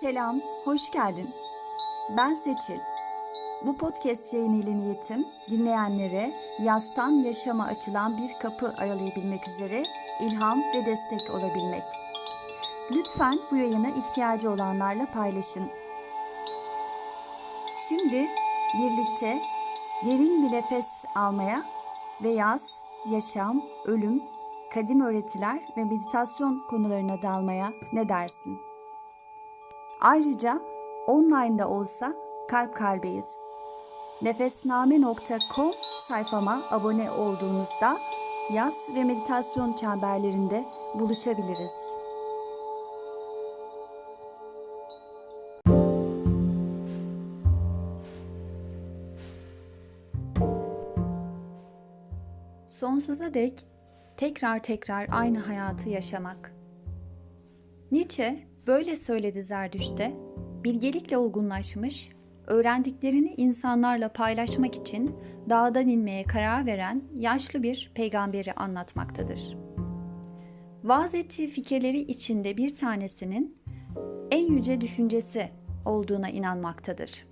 Selam, hoş geldin. Ben Seçil. Bu podcast yayınıyla niyetim dinleyenlere yastan yaşama açılan bir kapı aralayabilmek üzere ilham ve destek olabilmek. Lütfen bu yayını ihtiyacı olanlarla paylaşın. Şimdi birlikte derin bir nefes almaya ve yaz, yaşam, ölüm, kadim öğretiler ve meditasyon konularına dalmaya ne dersin? Ayrıca online'da olsa kalp kalbeyiz. Nefesname.com sayfama abone olduğunuzda yaz ve meditasyon çemberlerinde buluşabiliriz. Sonsuza dek tekrar tekrar aynı hayatı yaşamak. Nietzsche böyle söyledi Zerdüşt'te, bilgelikle olgunlaşmış, öğrendiklerini insanlarla paylaşmak için dağdan inmeye karar veren yaşlı bir peygamberi anlatmaktadır. Vaaz fikirleri içinde bir tanesinin en yüce düşüncesi olduğuna inanmaktadır.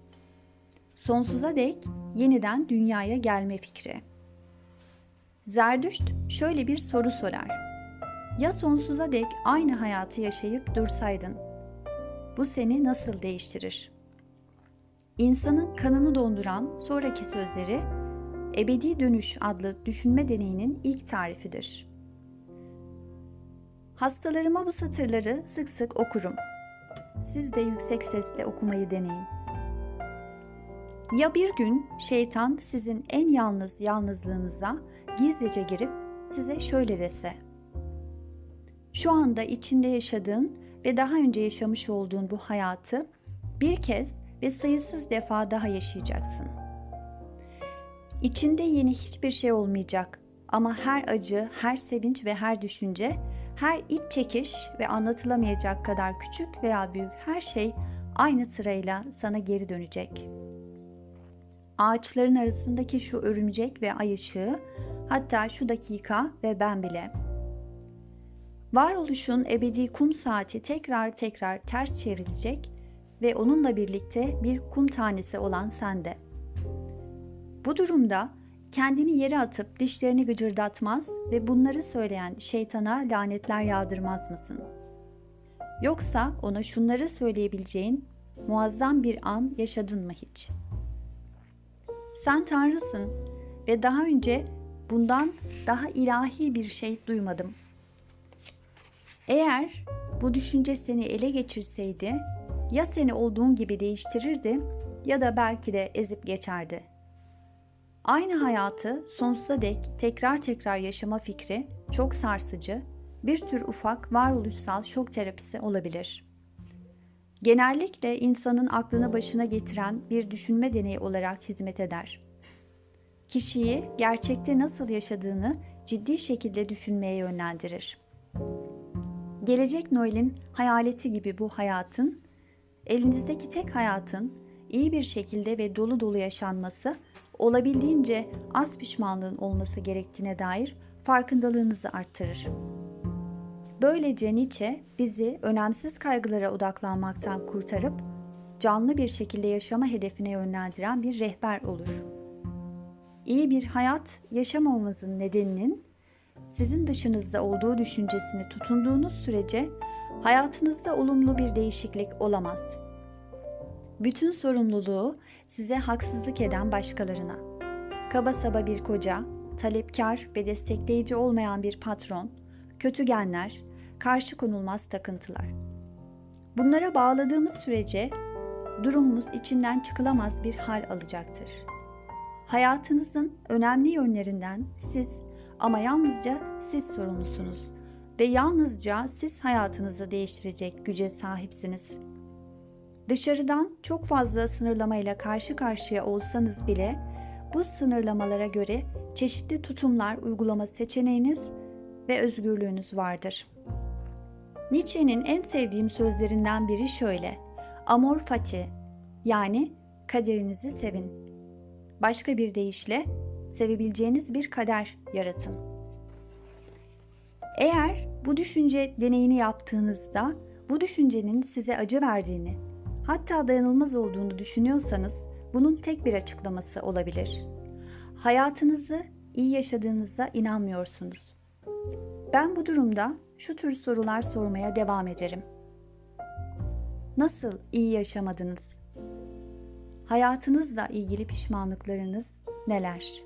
Sonsuza dek yeniden dünyaya gelme fikri. Zerdüşt şöyle bir soru sorar. Ya sonsuza dek aynı hayatı yaşayıp dursaydın? Bu seni nasıl değiştirir? İnsanın kanını donduran sonraki sözleri Ebedi Dönüş adlı düşünme deneyinin ilk tarifidir. Hastalarıma bu satırları sık sık okurum. Siz de yüksek sesle okumayı deneyin. Ya bir gün şeytan sizin en yalnız yalnızlığınıza gizlice girip size şöyle dese. Şu anda içinde yaşadığın ve daha önce yaşamış olduğun bu hayatı bir kez ve sayısız defa daha yaşayacaksın. İçinde yeni hiçbir şey olmayacak ama her acı, her sevinç ve her düşünce, her iç çekiş ve anlatılamayacak kadar küçük veya büyük her şey aynı sırayla sana geri dönecek. Ağaçların arasındaki şu örümcek ve ay ışığı, hatta şu dakika ve ben bile Varoluşun ebedi kum saati tekrar tekrar ters çevrilecek ve onunla birlikte bir kum tanesi olan sende. Bu durumda kendini yere atıp dişlerini gıcırdatmaz ve bunları söyleyen şeytana lanetler yağdırmaz mısın? Yoksa ona şunları söyleyebileceğin muazzam bir an yaşadın mı hiç? Sen Tanrısın ve daha önce bundan daha ilahi bir şey duymadım.'' Eğer bu düşünce seni ele geçirseydi ya seni olduğun gibi değiştirirdi ya da belki de ezip geçerdi. Aynı hayatı sonsuza dek tekrar tekrar yaşama fikri çok sarsıcı, bir tür ufak varoluşsal şok terapisi olabilir. Genellikle insanın aklını başına getiren bir düşünme deneyi olarak hizmet eder. Kişiyi gerçekte nasıl yaşadığını ciddi şekilde düşünmeye yönlendirir. Gelecek Noel'in hayaleti gibi bu hayatın, elinizdeki tek hayatın iyi bir şekilde ve dolu dolu yaşanması, olabildiğince az pişmanlığın olması gerektiğine dair farkındalığınızı arttırır. Böylece Nietzsche bizi önemsiz kaygılara odaklanmaktan kurtarıp canlı bir şekilde yaşama hedefine yönlendiren bir rehber olur. İyi bir hayat yaşamamamızın nedeninin sizin dışınızda olduğu düşüncesini tutunduğunuz sürece hayatınızda olumlu bir değişiklik olamaz. Bütün sorumluluğu size haksızlık eden başkalarına. Kaba saba bir koca, talepkar ve destekleyici olmayan bir patron, kötü genler, karşı konulmaz takıntılar. Bunlara bağladığımız sürece durumumuz içinden çıkılamaz bir hal alacaktır. Hayatınızın önemli yönlerinden siz ama yalnızca siz sorumlusunuz ve yalnızca siz hayatınızı değiştirecek güce sahipsiniz. Dışarıdan çok fazla sınırlamayla karşı karşıya olsanız bile bu sınırlamalara göre çeşitli tutumlar uygulama seçeneğiniz ve özgürlüğünüz vardır. Nietzsche'nin en sevdiğim sözlerinden biri şöyle. Amor fati yani kaderinizi sevin. Başka bir deyişle sevebileceğiniz bir kader yaratın. Eğer bu düşünce deneyini yaptığınızda Bu düşüncenin size acı verdiğini, hatta dayanılmaz olduğunu düşünüyorsanız bunun tek bir açıklaması olabilir. Hayatınızı iyi yaşadığınıza inanmıyorsunuz. Ben bu durumda şu tür sorular sormaya devam ederim. Nasıl iyi yaşamadınız? Hayatınızla ilgili pişmanlıklarınız neler?